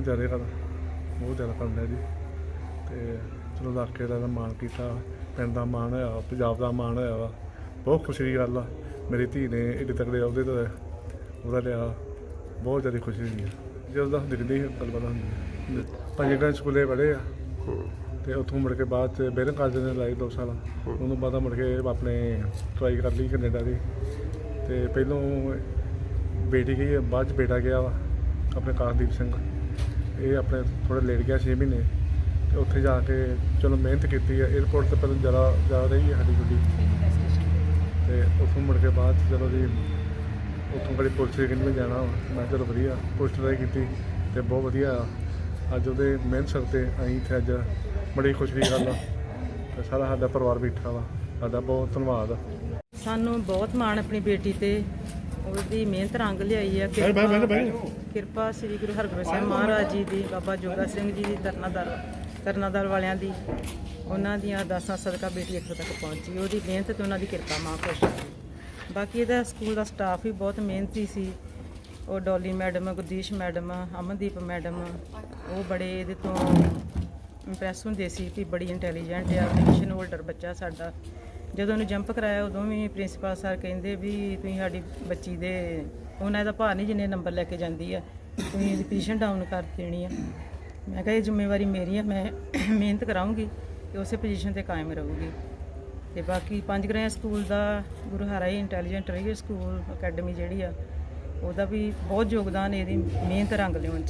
ਬਹੁਤ ਜ਼ਿਆਦਾ ਕਰ ਬਹੁਤ ਜ਼ਿਆਦਾ ਕਰਦਾ ਜੀ। ਤੇ ਚਲੋ ਇਲਾਕੇ ਦਾ ਮਾਣ ਕੀਤਾ, ਪਿੰਡ ਦਾ ਮਾਣ ਹੋਇਆ, ਪੰਜਾਬ ਦਾ ਮਾਣ ਹੋਇਆ ਵਾ। ਬਹੁਤ ਖੁਸ਼ੀ ਦੀ ਗੱਲ ਆ, ਮੇਰੀ ਧੀ ਨੇ ਇੱਡੇ ਤਕੜੇ ਅਹੁਦੇ ਤੇ ਉਹਦਾ ਲਿਆ, ਬਹੁਤ ਜ਼ਿਆਦਾ ਖੁਸ਼ੀ ਹੋਈ ਆ। ਜਦੋਂ ਦਾ ਦਿਖਦੀ ਹੈ ਗੱਲਬਾਤ ਹੁੰਦੀ ਭਾਜੀ ਗੰਜ ਸਕੂਲੇ ਪੜ੍ਹੇ ਆ, ਤੇ ਉੱਥੋਂ ਮੁੜ ਕੇ ਬਾਅਦ ਚ ਬੇਰਨ ਕਾਲਜ ਨੇ ਲਾਈ ਦੋ ਸਾਲ। ਉਹਨੂੰ ਬਾਅਦ ਮੁੜ ਕੇ ਆਪਣੇ ਟਰਾਈ ਕਰ ਲਈ ਕੈਨੇਡਾ ਦੀ। ਤੇ ਪਹਿਲੋਂ ਬੇਟੀ ਗਈ ਬਾਅਦ ਚ ਬੇਟਾ ਗਿਆ ਵਾ। ਆਪਣੇ ਕਾਸ਼ਦੀਪ ਸਿੰਘ। ਇਹ ਆਪਣੇ ਥੋੜਾ ਲੇਟ ਗਿਆ 6 ਮਹੀਨੇ। ਤੇ ਉੱਥੇ ਜਾ ਕੇ ਚਲੋ ਮਿਹਨਤ ਕੀਤੀ ਹੈ 에어ਪੋਰਟ ਤੇ ਪਹਿਲਾਂ ਜ਼ਿਆਦਾ ਜਾ ਰਹੀ ਹੈ ਸਾਡੀ ਗੱਡੀ। ਤੇ ਉੱਥੋਂ ਮੁੜ ਕੇ ਬਾਅਦ 'ਚ ਚਲੋ ਜੀ, ਉੱਥੋਂ ਕੜੀ ਪੁਲਿਸ ਦੇ ਕਿੰਨੇ ਜਾਣਾ ਵਾ। ਮੈਂ ਚਲੋ ਵਧੀਆ, ਪੁਲਿਸ ਟਰਾਈ ਕੀਤੀ ਤੇ ਬਹੁਤ ਵਧੀਆ ਆ। ਅੱਜ ਉਹਦੇ ਮਿਹਨਤ ਸਿਰ ਤੇ ਅਸੀਂ ਇੱਥੇ ਅੱਜ ਬੜੀ ਖੁਸ਼ੀ ਦੀ ਗੱਲ ਆ। ਤੇ ਸਾਰਾ ਸਾਡਾ ਪਰਿਵਾਰ ਬੈਠਾ ਵਾ। ਸਾਡਾ ਬਹੁਤ ਧੰਨਵਾਦ ਸਾਨੂੰ ਬਹੁਤ ਮਾਣ ਆਪਣੀ ਬੇਟੀ ਤੇ। ਉਹਦੀ ਮਿਹਨਤ ਰੰਗ ਲਿਆਈ ਹੈ ਕਿਰਪਾ ਕਿਰਪਾ ਸ੍ਰੀ ਗੁਰੂ ਹਰਗੋਬਿੰਦ ਸਾਹਿਬ ਮਹਾਰਾਜ ਜੀ ਦੀ ਬਾਬਾ ਜੋਗਾ ਸਿੰਘ ਜੀ ਦੀ ਤਰਨਾਦਰ ਤਰਨਾਦਰ ਵਾਲਿਆਂ ਦੀ ਉਹਨਾਂ ਦੀਆਂ ਅਰਦਾਸਾਂ ਸਦਕਾ ਬੇਟੀ ਇੱਥੋਂ ਤੱਕ ਪਹੁੰਚੀ। ਉਹਦੀ ਮਿਹਨਤ ਤੇ ਉਹਨਾਂ ਦੀ ਕਿਰਪਾ ਮਹਾਂਪੁਰਸ਼ ਬਾਕੀ ਇਹਦਾ ਸਕੂਲ ਦਾ ਸਟਾਫ ਵੀ ਬਹੁਤ ਮਿਹਨਤੀ ਸੀ। ਉਹ Dolly madam Gurdish madam Amandeep madam ਉਹ ਬੜੇ ਇਹਦੇ ਤੋਂ ਇੰਪ੍ਰੈਸ ਹੁੰਦੇ ਸੀ ਕਿ ਬੜੀ ਇੰਟੈਲੀਜੈਂਟ ਆ ਟਿਊਸ਼ਨ ਹੋਲਡਰ ਬੱਚਾ ਸਾਡਾ। ਜਦੋਂ ਉਹਨੂੰ ਜੰਪ ਕਰਾਇਆ, ਉਦੋਂ ਵੀ ਪ੍ਰਿੰਸੀਪਲ ਸਰ ਕਹਿੰਦੇ ਵੀ ਤੁਸੀਂ ਸਾਡੀ ਬੱਚੀ ਦੇ, ਉਹਨਾਂ ਦਾ ਭਾਰ ਨਹੀਂ ਜਿੰਨੇ ਨੰਬਰ ਲੈ ਕੇ ਜਾਂਦੀ ਆ, ਤੁਸੀਂ ਇਹਦੀ ਪੋਜੀਸ਼ਨ ਡਾਊਨ ਕਰ ਦੇਣੀ ਆ। ਮੈਂ ਕਿਹਾ ਇਹ ਜ਼ਿੰਮੇਵਾਰੀ ਮੇਰੀ ਆ, ਮੈਂ ਮਿਹਨਤ ਕਰਾਉਂਗੀ ਤੇ ਉਸੇ ਪੋਜੀਸ਼ਨ ਤੇ ਕਾਇਮ ਰਹੂਗੀ। ਤੇ ਬਾਕੀ ਪੰਜ ਗ੍ਰਹਿ ਸਕੂਲ ਦਾ ਗੁਰੂ ਹਰਾਈ ਇੰਟੈਲੀਜੈਂਟ ਰਹੀ ਸਕੂਲ ਅਕੈਡਮੀ ਜਿਹੜੀ ਆ, ਉਹਦਾ ਵੀ ਬਹੁਤ ਯੋਗਦਾਨ, ਇਹਦੀ ਮਿਹਨਤ ਰੰਗ ਲਿਆਉਣ ਚ।